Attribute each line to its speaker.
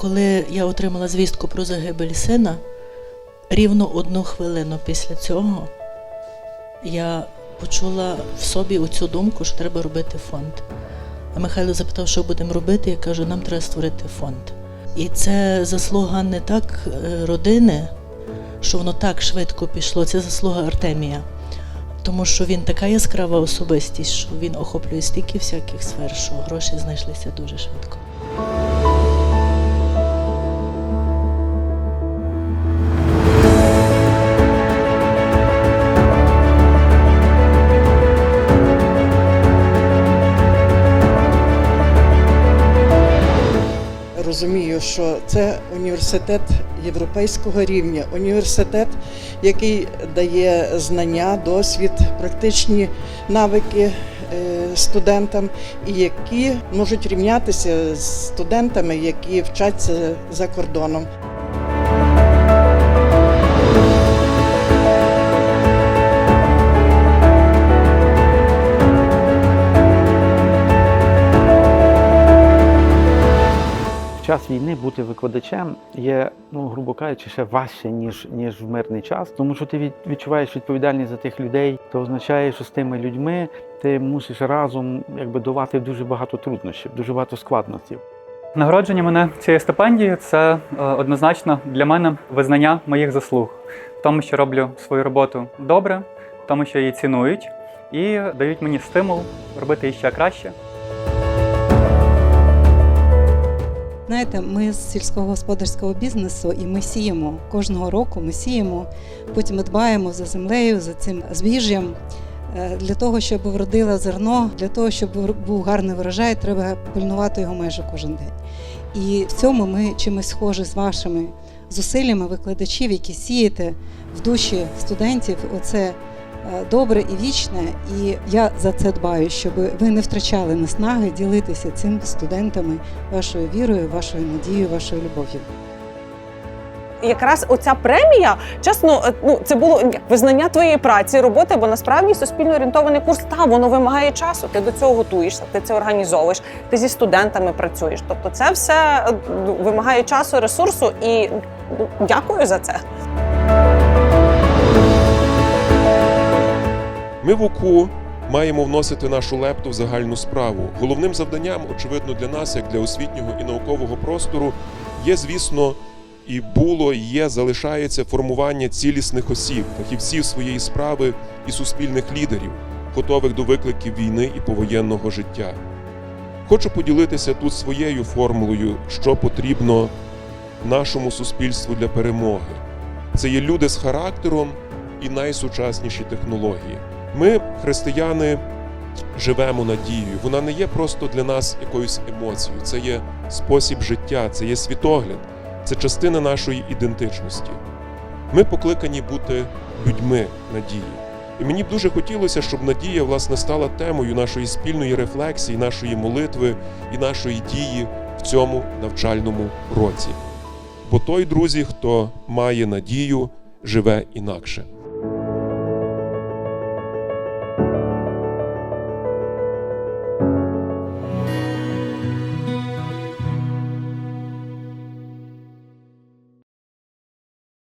Speaker 1: коли я отримала звістку про загибель сина, рівно одну хвилину після цього я почула в собі оцю думку, що треба робити фонд. А Михайло запитав, що будемо робити. Я кажу, нам треба створити фонд. І це заслуга не так е, родини, що воно так швидко пішло. Це заслуга Артемія. Тому що він така яскрава особистість, що він охоплює стільки всяких сфер, що гроші знайшлися дуже швидко.
Speaker 2: Розумію, що це університет європейського рівня, університет, який дає знання, досвід, практичні навики е, студентам, і які можуть рівнятися з студентами, які вчаться за кордоном.
Speaker 3: Час війни бути викладачем є, ну грубо кажучи, ще важче, ніж, ніж в мирний час. Тому що ти відчуваєш відповідальність за тих людей. Це означає, що з тими людьми ти мусиш разом якби долати дуже багато труднощів, дуже багато складностей.
Speaker 4: Нагородження мене цією стипендією це е, однозначно для мене визнання моїх заслуг в тому, що роблю свою роботу добре, в тому, що її цінують, і дають мені стимул робити її ще краще.
Speaker 5: Знаєте, ми з сільськогосподарського бізнесу і ми сіємо кожного року. Ми сіємо, потім дбаємо за землею, за цим збіжжям. Е, Для того, щоб вродило зерно, для того, щоб був гарний врожай, треба пильнувати його майже кожен день. І в цьому ми чимось схожі з вашими зусиллями викладачів, які сієте в душі студентів. Оце добре і вічне. І я за це дбаю, щоб ви не втрачали наснаги ділитися цим студентами вашою вірою, вашою надією, вашою любов'ю.
Speaker 6: якраз оця премія, чесно, е, ну це було визнання твоєї праці, роботи, бо насправді суспільно орієнтований курс та воно вимагає часу. Ти до цього готуєшся, ти це організовуєш, ти зі студентами працюєш. Тобто, це все е, вимагає часу, ресурсу і ну, дякую за це.
Speaker 7: Ми в УКУ маємо вносити нашу лепту в загальну справу. Головним завданням, очевидно, для нас, як для освітнього і наукового простору, є, звісно, і було, і є, залишається формування цілісних осіб, фахівців своєї справи і суспільних лідерів, готових до викликів війни і повоєнного життя. Хочу поділитися тут своєю формулою, що потрібно нашому суспільству для перемоги. Це є люди з характером і найсучасніші технології. Ми, християни, живемо надією. Вона не є просто для нас якоюсь емоцією, це є спосіб життя, це є світогляд, це частина нашої ідентичності. Ми покликані бути людьми надії. І мені б дуже хотілося, щоб надія власне стала темою нашої спільної рефлексії, нашої молитви і нашої дії в цьому навчальному році. Бо той, друзі, хто має надію, живе інакше.